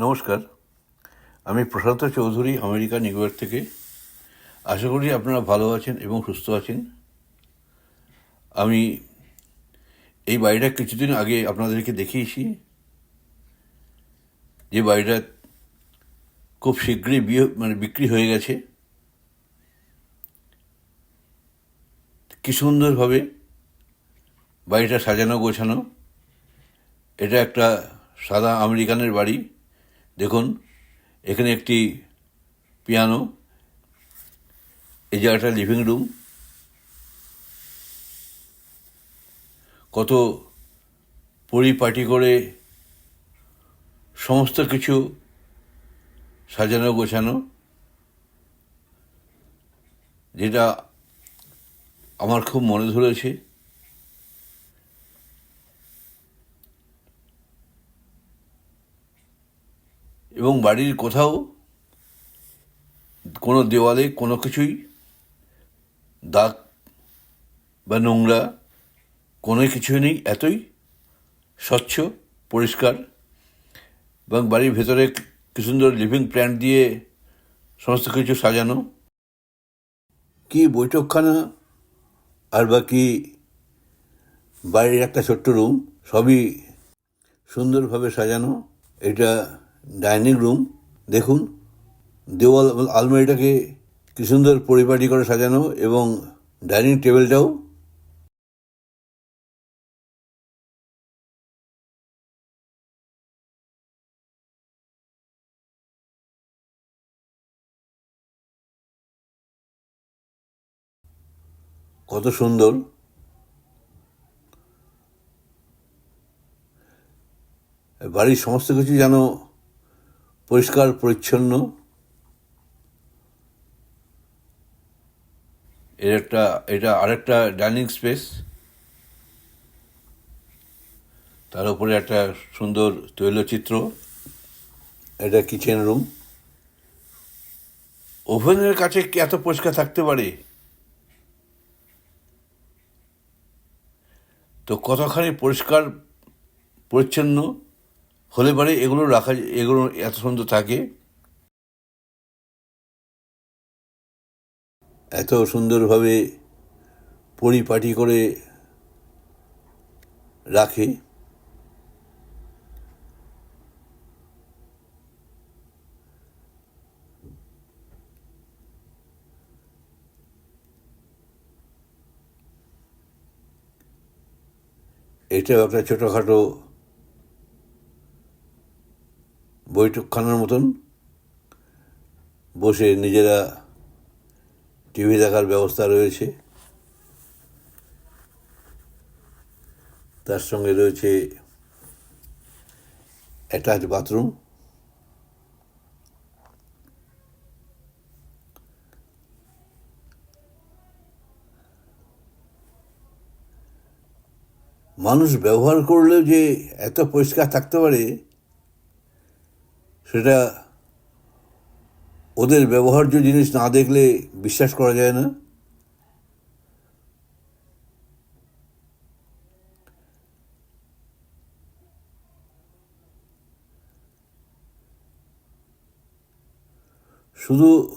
নমস্কার, আমি Prashant Chowdhury, America, New York থেকে। আশা করি আপনারা ভালো আছেন এবং সুস্থ আছেন। আমি এই বাড়িটা কিছুদিন আগে আপনাদেরকে দেখিয়েছি। যে বাড়িটা খুব শীঘ্রই বিয়ে মানে বিক্রি হয়ে গেছে। কি সুন্দরভাবে বাড়িটা সাজানো গোছানো। এটা একটা সাদা আমেরিকানের বাড়ি। দেখুন, এখানে একটি পিয়ানো, এই জায়গাটা লিভিং রুম কত পরিপাটি করে সমস্ত কিছু সাজানো, গোছানো, যেটা আমার খুব মনে ধরেছে। এবং বাড়ির কোথাও কোনো দেওয়ালে কোনো কিছুই দাগ বা নোংরা কোনো কিছুই নেই, এতই স্বচ্ছ, পরিষ্কার এবং বাড়ির ভেতরে কি সুন্দর লিভিং প্ল্যান্ট দিয়ে সমস্ত কিছু সাজানো। কি বৈঠকখানা আর বাকি বাড়ির একটা ছোট্ট রুম সবই সুন্দরভাবে সাজানো। এটা ডাইনিং রুম, দেখুন, দেওয়াল আলমারিটাকে কি সুন্দর পরিপাটি করে সাজানো এবং ডাইনিং টেবিলটাও। কত সুন্দর। বাড়ির সমস্ত কিছু যেন পরিষ্কার, পরিচ্ছন্ন। এর একটা, এটা আরেকটা ডাইনিং স্পেস। তার উপরে একটা সুন্দর তৈলচিত্র। এটা কিচেন রুম। ওভেনের কাছে এত পরিষ্কার থাকতে পারে? তো কতখানি পরিষ্কার, পরিচ্ছন্ন? হলে পারে এগুলো রাখা, এগুলো এত সুন্দর থাকে। এত সুন্দরভাবে পরিপাটি করে রাখে। এটাও একটা ছোটোখাটো বৈঠকখানার মতন বসে নিজেরা টিভি দেখার ব্যবস্থা রয়েছে। তার সঙ্গে রয়েছে অ্যাটাচ বাথরুম। মানুষ ব্যবহার করলেও যে এত পরিষ্কার থাকতে পারে সেটা ওদের ব্যবহার্য জিনিস না দেখলে বিশ্বাস করা যায় না। শুধু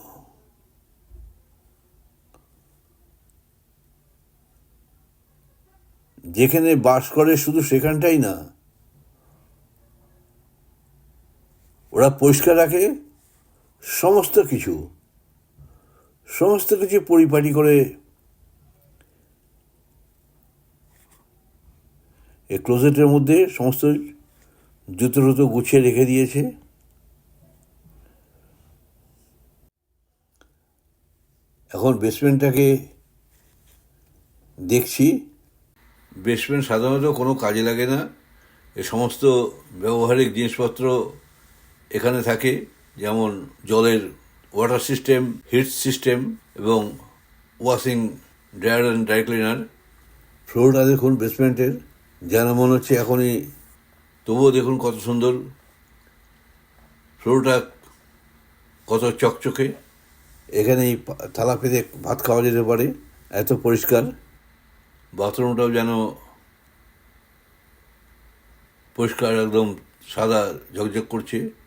যেখানে বাস করে শুধু সেখানটাই না ওরা পরিষ্কার রাখে, সমস্ত কিছু সমস্ত কিছু পরিপাটি করে এই ক্লোজেটের মধ্যে সমস্ত জুতো টুতো গুছিয়ে রেখে দিয়েছে। এখন বেসমেন্টটাকে দেখছি। বেসমেন্ট সাধারণত কোনো কাজে লাগে না। এ সমস্ত ব্যবহারিক জিনিসপত্র এখানে থাকে যেমন জলের ওয়াটার সিস্টেম হিট সিস্টেম এবং washing dryer and dry cleaner ফ্লোরটা দেখুন বেসমেন্টের যেন মনে হচ্ছে এখনই তবুও দেখুন কত সুন্দর। ফ্লোরটা কত চকচকে। এখানেই পা- থালা পেতে ভাত খাওয়া যেতে পারে। এত পরিষ্কার। বাথরুমটাও যেন পরিষ্কার, একদম সাদা ঝকঝক করছে।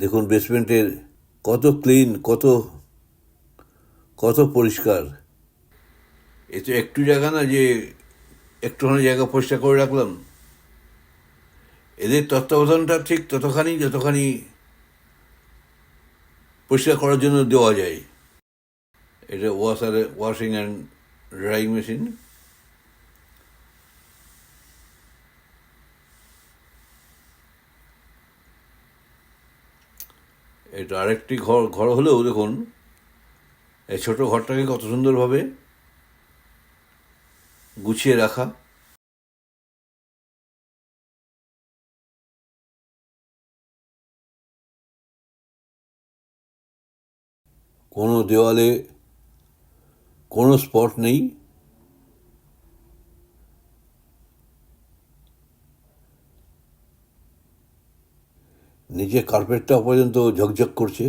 দেখুন বেসমেন্টের কত ক্লিন কত কত পরিষ্কার। এ তো একটু জায়গা না, যে একটুখানি জায়গা পরিষ্কার করে রাখলাম। এদের তত্ত্বাবধানটা ঠিক ততখানি যতখানি পরিষ্কার করার জন্য দেওয়া যায়। এটা ওয়াশারে ওয়াশিং অ্যান্ড ড্রাইং মেশিন এটা আরেকটি ঘর ঘর হলেও দেখুন, এই ছোট ঘরটাকে কত সুন্দরভাবে গুছিয়ে রাখা। কোনো দেওয়ালে কোনো স্পট নেই। নিচে কার্পেটটা পর্যন্ত ঝকঝক করছে।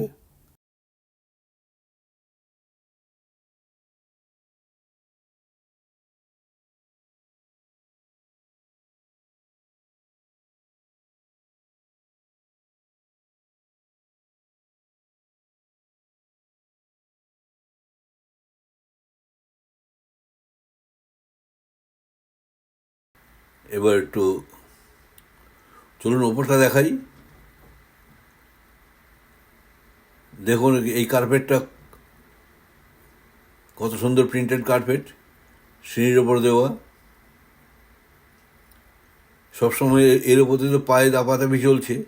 এবার একটু চলুন ওপরটা দেখাই। দেখুন, এই কার্পেটটা কত সুন্দর প্রিন্টেড কার্পেট সিঁড়ির ওপর দেওয়া। সবসময় এর ওপর তো পায়ে দাপাদাপি চলছে।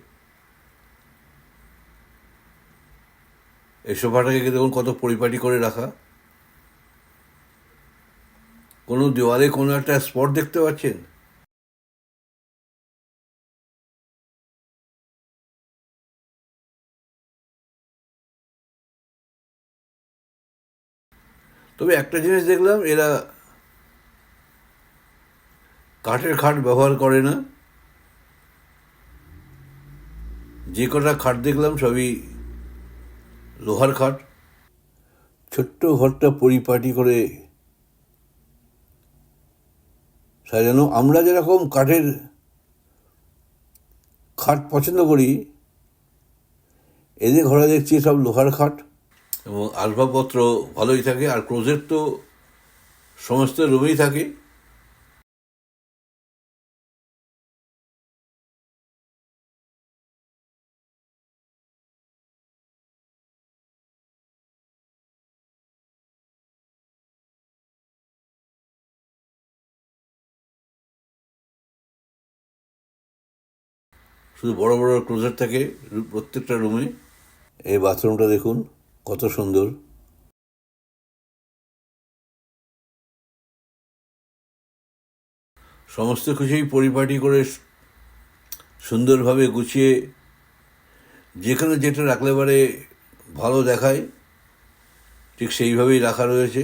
এই সোফাটাকে দেখুন, কত পরিপাটি করে রাখা। কোনো দেওয়ালে কোনো একটা স্পট দেখতে পাচ্ছেন? তবে একটা জিনিস দেখলাম, এরা কাঠের খাট ব্যবহার করে না। যে কটা খাট দেখলাম সবই লোহার খাট। ছোট্ট ঘরটা পরিপাটি করে সাজানো। আমরা যেরকম কাঠের খাট পছন্দ করি, এদের ঘরে দেখছি সব লোহার খাট। এবং আসবাবপত্র ভালোই থাকে, আর ক্লোজেট তো সমস্ত রুমেই থাকে। শুধু বড় বড় ক্লোজেট থাকে প্রত্যেকটা রুমে এই বাথরুমটা দেখুন। কত সুন্দর। সমস্ত কিছুই পরিপাটি করে সুন্দরভাবে গুছিয়ে যেখানে যেটা রাখলে পারে ভালো দেখায়, ঠিক সেইভাবেই রাখা রয়েছে।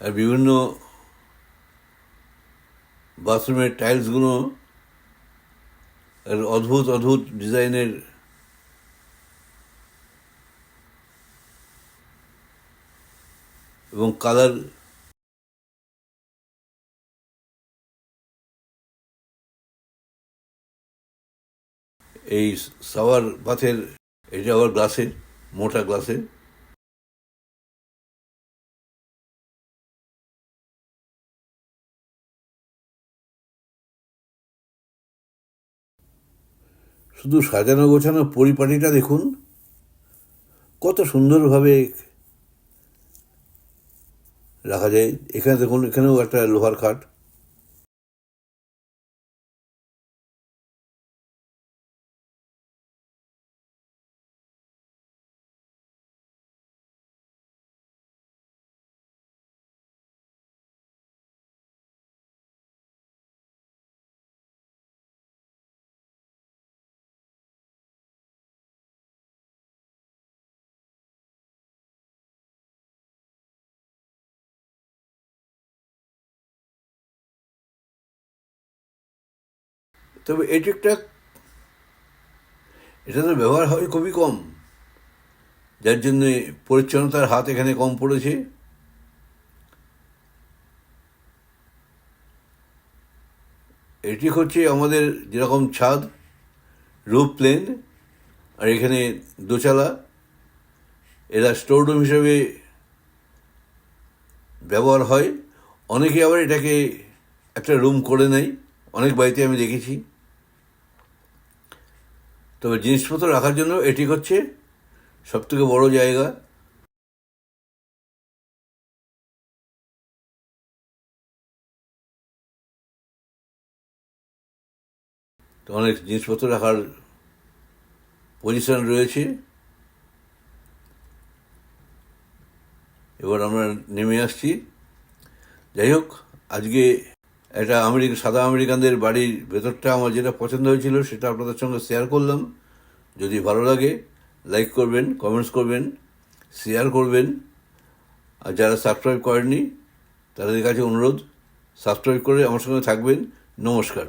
আর বিভিন্ন বাথরুমের টাইলসগুলো অদ্ভুত অদ্ভুত ডিজাইনের এবং কালার এই সাওয়ার বাথের এটা আবার গ্লাসের মোটা গ্লাসের শুধু সাজানো গোছানো পরিপাটিটা দেখুন, কত সুন্দরভাবে রাখা যায়। এখানে দেখুন এখানেও একটা লোহার খাট। তবে এটি একটা এটা তো ব্যবহার হয় খুবই কম। যার জন্য পরিচ্ছন্নতার হাত এখানে কম পড়েছে। এটি হচ্ছে আমাদের যেরকম ছাদ, রুফ প্লেন, আর এখানে দোচালা। এরা স্টোর রুম হিসেবে ব্যবহার হয়। অনেকে আবার এটাকে একটা রুম করে নেয়। অনেক বাড়িতে আমি দেখেছি। তবে জিনিসপত্র রাখার জন্য এটি হচ্ছে সবথেকে বড় জায়গা। অনেক জিনিসপত্র রাখার পজিশন রয়েছে। এবার আমরা নেমে আসছি। যাই হোক, আজকে একটা আমেরিকা, সাদা আমেরিকানদের বাড়ির ভেতরটা আমার যেটা পছন্দ হয়েছিল সেটা আপনাদের সঙ্গে শেয়ার করলাম। যদি ভালো লাগে লাইক করবেন কমেন্টস করবেন শেয়ার করবেন। আর যারা সাবস্ক্রাইব করেননি, তাদের কাছে অনুরোধ সাবস্ক্রাইব করে আমার সঙ্গে থাকবেন। নমস্কার।